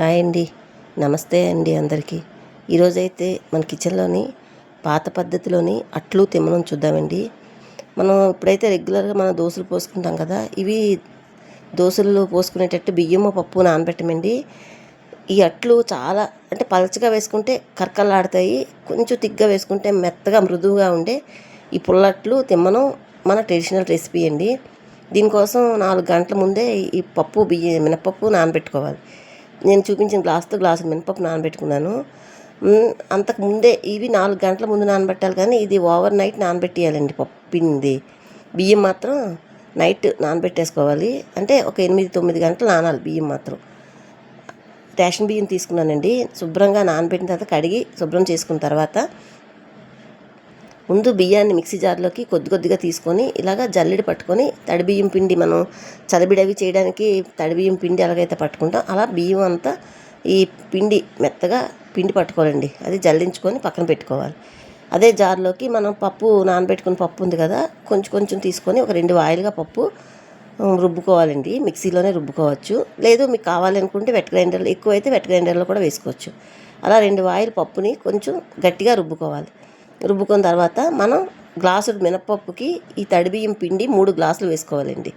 Hi అండి. నమస్తే అండి అందరికీ. ఈరోజైతే మన కిచెన్లోని పాత పద్ధతిలోని అట్లు తిమ్మనం చూద్దామండి. మనం ఇప్పుడైతే రెగ్యులర్గా మనం దోశలు పోసుకుంటాం కదా ఇవి దోశలు పోసుకునేటట్టు బియ్యము పప్పు నానబెట్టమండి. ఈ అట్లు చాలా అంటే పలచగా వేసుకుంటే కరకలాడతాయి కొంచెం తిగ్గా వేసుకుంటే మెత్తగా మృదువుగా ఉండే ఈ పుల్లట్లు తిమ్మనం మన ట్రెడిషనల్ రెసిపీ అండి. దీనికోసం నాలుగు గంటల ముందే ఈ పప్పు బియ్య మినపప్పు నానబెట్టుకోవాలి. నేను చూపించిన గ్లాస్తో గ్లాసు మినపప్పు నానబెట్టుకున్నాను. అంతకు ముందే ఇవి నాలుగు గంటల ముందు నానబెట్టాలి కానీ ఇది ఓవర్ నైట్ నానబెట్టేయాలండి పప్పు బియ్యం మాత్రం నైట్ నానబెట్టేసుకోవాలి. అంటే ఒక ఎనిమిది తొమ్మిది గంటలు నానాలి బియ్యం మాత్రం. రేషన్ బియ్యం తీసుకున్నానండి. శుభ్రంగా నానబెట్టిన తర్వాత కడిగి శుభ్రం చేసుకున్న తర్వాత ముందు బియ్యాన్ని మిక్సీ జార్లోకి కొద్ది కొద్దిగా తీసుకొని ఇలాగా జల్లెడ పట్టుకొని తడి బియ్యం పిండి మనం చలిబిడవి చేయడానికి తడి బియ్యం పిండి ఎలాగైతే పట్టుకుంటాం అలా బియ్యం అంతా ఈ పిండి మెత్తగా పిండి పట్టుకోవాలండి. అది జల్లించుకొని పక్కన పెట్టుకోవాలి. అదే జార్లోకి మనం పప్పు నానబెట్టుకున్న పప్పు ఉంది కదా కొంచెం కొంచెం తీసుకొని ఒక రెండు వాయిలుగా పప్పు రుబ్బుకోవాలండి. మిక్సీలోనే రుబ్బుకోవచ్చు. లేదు మీకు కావాలనుకుంటే వెట్ గ్రైండర్లో ఎక్కువ అయితే వెట్ గ్రైండర్లో కూడా వేసుకోవచ్చు. అలా రెండు వాయిల్ పప్పుని కొంచెం గట్టిగా రుబ్బుకోవాలి. రుబ్బుకున్న తర్వాత మనం గ్లాసు మినపప్పుకి ఈ తడి బియ్యం పిండి మూడు గ్లాసులు వేసుకోవాలండి.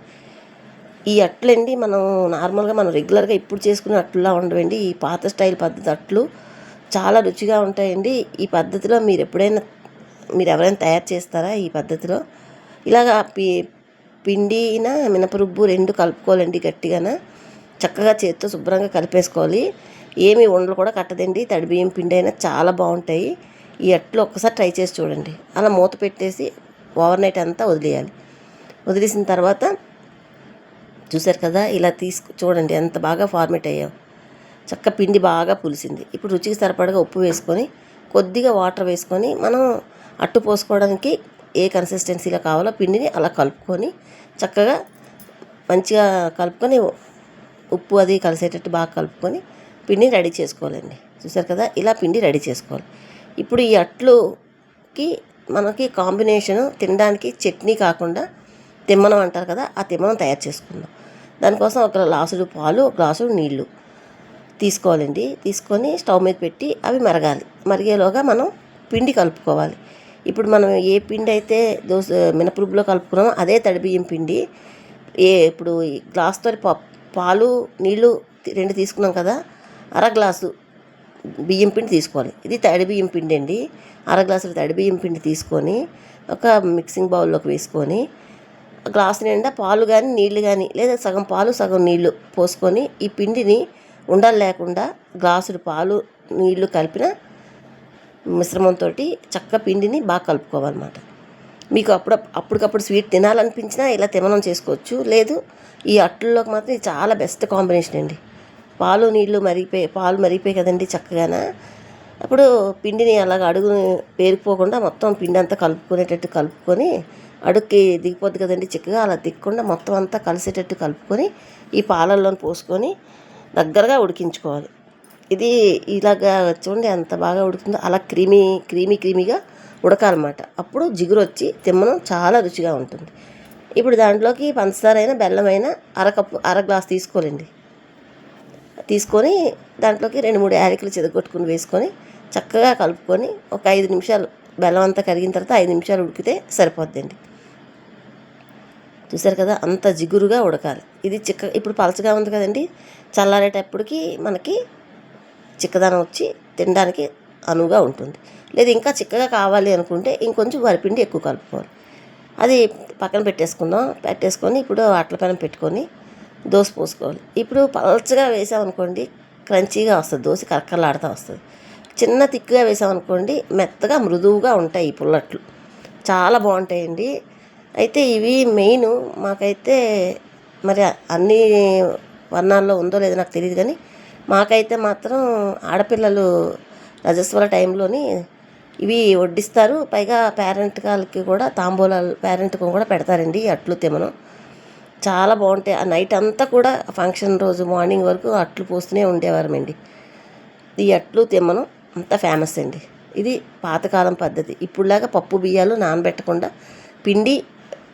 ఈ అట్లండి మనం నార్మల్గా మనం రెగ్యులర్గా ఇప్పుడు చేసుకునే అట్లులా ఉండవండి. ఈ పాత స్టైల్ పద్ధతి అట్లు చాలా రుచిగా ఉంటాయండి. ఈ పద్ధతిలో మీరు ఎప్పుడైనా మీరు ఎవరైనా తయారు చేస్తారా ఈ పద్ధతిలో? ఇలాగా పి పిండిన మినపరుబ్బు రెండు కలుపుకోవాలండి గట్టిగాన. చక్కగా చేత్తో శుభ్రంగా కలిపేసుకోవాలి. ఏమి ఉండలు కూడా కట్టదండి. తడి బియ్యం పిండి అయినా చాలా బాగుంటాయి. ఈ అట్లు ఒక్కసారి ట్రై చేసి చూడండి. అలా మూత పెట్టేసి ఓవర్ నైట్ అంతా వదిలేయాలి. వదిలేసిన తర్వాత చూసారు కదా ఇలా తీసుకు చూడండి ఎంత బాగా ఫార్మేట్ అయ్యాం. చక్క పిండి బాగా పులిసింది. ఇప్పుడు రుచికి సరిపడగా ఉప్పు వేసుకొని కొద్దిగా వాటర్ వేసుకొని మనం అట్టు పోసుకోవడానికి ఏ కన్సిస్టెన్సీలో కావాలో పిండిని అలా కలుపుకొని చక్కగా మంచిగా కలుపుకొని ఉప్పు అది కలిసేటట్టు బాగా కలుపుకొని పిండిని రెడీ చేసుకోవాలండి. చూసారు కదా ఇలా పిండి రెడీ చేసుకోవాలి. ఇప్పుడు ఈ అట్లుకి మనకి కాంబినేషన్ తినడానికి చట్నీ కాకుండా తిమ్మనం అంటారు కదా ఆ తిమ్మనం తయారు చేసుకుందాం. దానికోసం ఒక గ్లాసుడు పాలు ఒక గ్లాసుడు నీళ్ళు తీసుకోవాలండి. తీసుకొని స్టవ్ మీద పెట్టి అవి మరగాలి. మరిగేలోగా మనం పిండి కలుపుకోవాలి. ఇప్పుడు మనం ఏ పిండి అయితే దోశ మినపరుబ్బులో కలుపుకున్నామో అదే తడి బియ్యం పిండి ఏ ఇప్పుడు ఈ గ్లాస్తో పాలు నీళ్ళు రెండు తీసుకున్నాం కదా అర గ్లాసు బియ్యం పిండి తీసుకోవాలి. ఇది తడి బియ్యం పిండి అండి. అర గ్లాసులు తడి బియ్యం పిండి తీసుకొని ఒక మిక్సింగ్ బౌల్లోకి వేసుకొని గ్లాస్ నిండా పాలు కానీ నీళ్ళు కానీ లేదా సగం పాలు సగం నీళ్ళు పోసుకొని ఈ పిండిని ఉండలు లేకుండా గ్లాసులు పాలు నీళ్ళు కలిపిన మిశ్రమంతో చక్క పిండిని బాగా కలుపుకోవాలన్నమాట. మీకు అప్పుడు అప్పటికప్పుడు స్వీట్ తినాలనిపించినా ఇలా తిమనం చేసుకోవచ్చు. లేదు ఈ అట్లలోకి మాత్రం ఇది చాలా బెస్ట్ కాంబినేషన్ అండి. పాలు నీళ్ళు మరిగిపోయి పాలు మరిగిపోయి కదండి చక్కగాన? అప్పుడు పిండిని అలాగ అడుగు పేరుకుపోకుండా మొత్తం పిండి అంతా కలుపుకునేటట్టు కలుపుకొని అడుక్కి దిగిపోద్ది కదండి చిక్కగా అలా దిగకుండా మొత్తం అంతా కలిసేటట్టు కలుపుకొని ఈ పాలల్లో పోసుకొని దగ్గరగా ఉడికించుకోవాలి. ఇది ఇలాగా చూడండి ఎంత బాగా ఉడుకుతుందో అలా క్రీమీ క్రీమీ క్రీమీగా ఉడకాలన్నమాట. అప్పుడు జిగురు వచ్చి తిమ్మనం చాలా రుచిగా ఉంటుంది. ఇప్పుడు దాంట్లోకి పంచదార అయినా బెల్లం అయినా అరకప్పు అర గ్లాస్ తీసుకోవాలండి. తీసుకొని దాంట్లోకి రెండు మూడు యాలకులు చెదగొట్టుకుని వేసుకొని చక్కగా కలుపుకొని ఒక ఐదు నిమిషాలు బెల్లం అంతా కరిగిన తర్వాత ఐదు నిమిషాలు ఉడికితే సరిపోద్దండి. చూసారు కదా అంత జిగురుగా ఉడకాలి. ఇది చిక్క ఇప్పుడు పలచగా ఉంది కదండి. చల్లారేటప్పటికి మనకి చిక్కదనం వచ్చి తినడానికి అనువుగా ఉంటుంది. లేదు ఇంకా చిక్కగా కావాలి అనుకుంటే ఇంకొంచెం వరిపిండి ఎక్కువ కలుపుకోవాలి. అది పక్కన పెట్టేసుకుందాం. పెట్టేసుకొని ఇప్పుడు అట్ల పైన పెట్టుకొని దోశ పోసుకోవాలి. ఇప్పుడు పలచగా వేసామనుకోండి క్రంచీగా వస్తుంది. దోశ కరకరలాడుతూ వస్తుంది. చిన్న తిక్కుగా వేసామనుకోండి మెత్తగా మృదువుగా ఉంటాయి ఈ పుల్లట్లు. చాలా బాగుంటాయండి. అయితే ఇవి మెయిన్ మాకైతే మరి అన్ని వర్ణాల్లో ఉందో లేదో నాకు తెలియదు కానీ మాకైతే మాత్రం ఆడపిల్లలు రజస్వల టైంలోని ఇవి వడ్డిస్తారు. పైగా పేరెంట్ వాళ్ళకి కూడా తాంబూలాలు పేరెంట్కి కూడా పెడతారండి అట్లు తెమను. చాలా బాగుంటాయి. ఆ నైట్ అంతా కూడా ఫంక్షన్ రోజు మార్నింగ్ వరకు అట్లు పోస్తూనే ఉండేవారమండి. ఈ అట్లు తిమ్మనం అంత ఫేమస్ అండి. ఇది పాతకాలం పద్ధతి. ఇప్పుడులాగా పప్పు బియ్యాలు నానబెట్టకుండా పిండి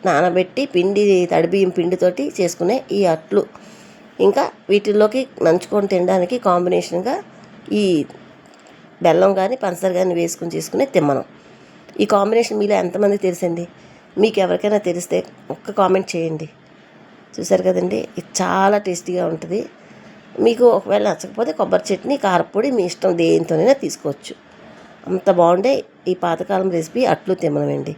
నానబెట్టి పిండి తడి బియ్యం పిండితోటి చేసుకునే ఈ అట్లు. ఇంకా వీటిల్లోకి నంచుకొని తినడానికి కాంబినేషన్గా ఈ బెల్లం కానీ పంచదార కానీ వేసుకుని చేసుకునే తిమ్మనం. ఈ కాంబినేషన్ మీలో ఎంతమంది తెలిసింది మీకు ఎవరికైనా తెలిస్తే ఒక్క కామెంట్ చేయండి. చూసారు కదండి? ఇది చాలా టేస్టీగా ఉంటుంది. మీకు ఒకవేళ నచ్చకపోతే కొబ్బరి చట్నీ కారపొడి మీ ఇష్టం దేనితోనైనా తీసుకోవచ్చు. అంత బాగుండే ఈ పాతకాలం రెసిపీ అట్లు తిమ్మనం అండి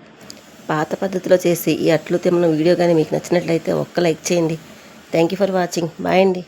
పాత పద్ధతిలో చేసి ఈ అట్లు తిమ్మనం వీడియో కానీ మీకు నచ్చినట్లయితే ఒక్క లైక్ చేయండి. Thank you for watching. Bye అండి.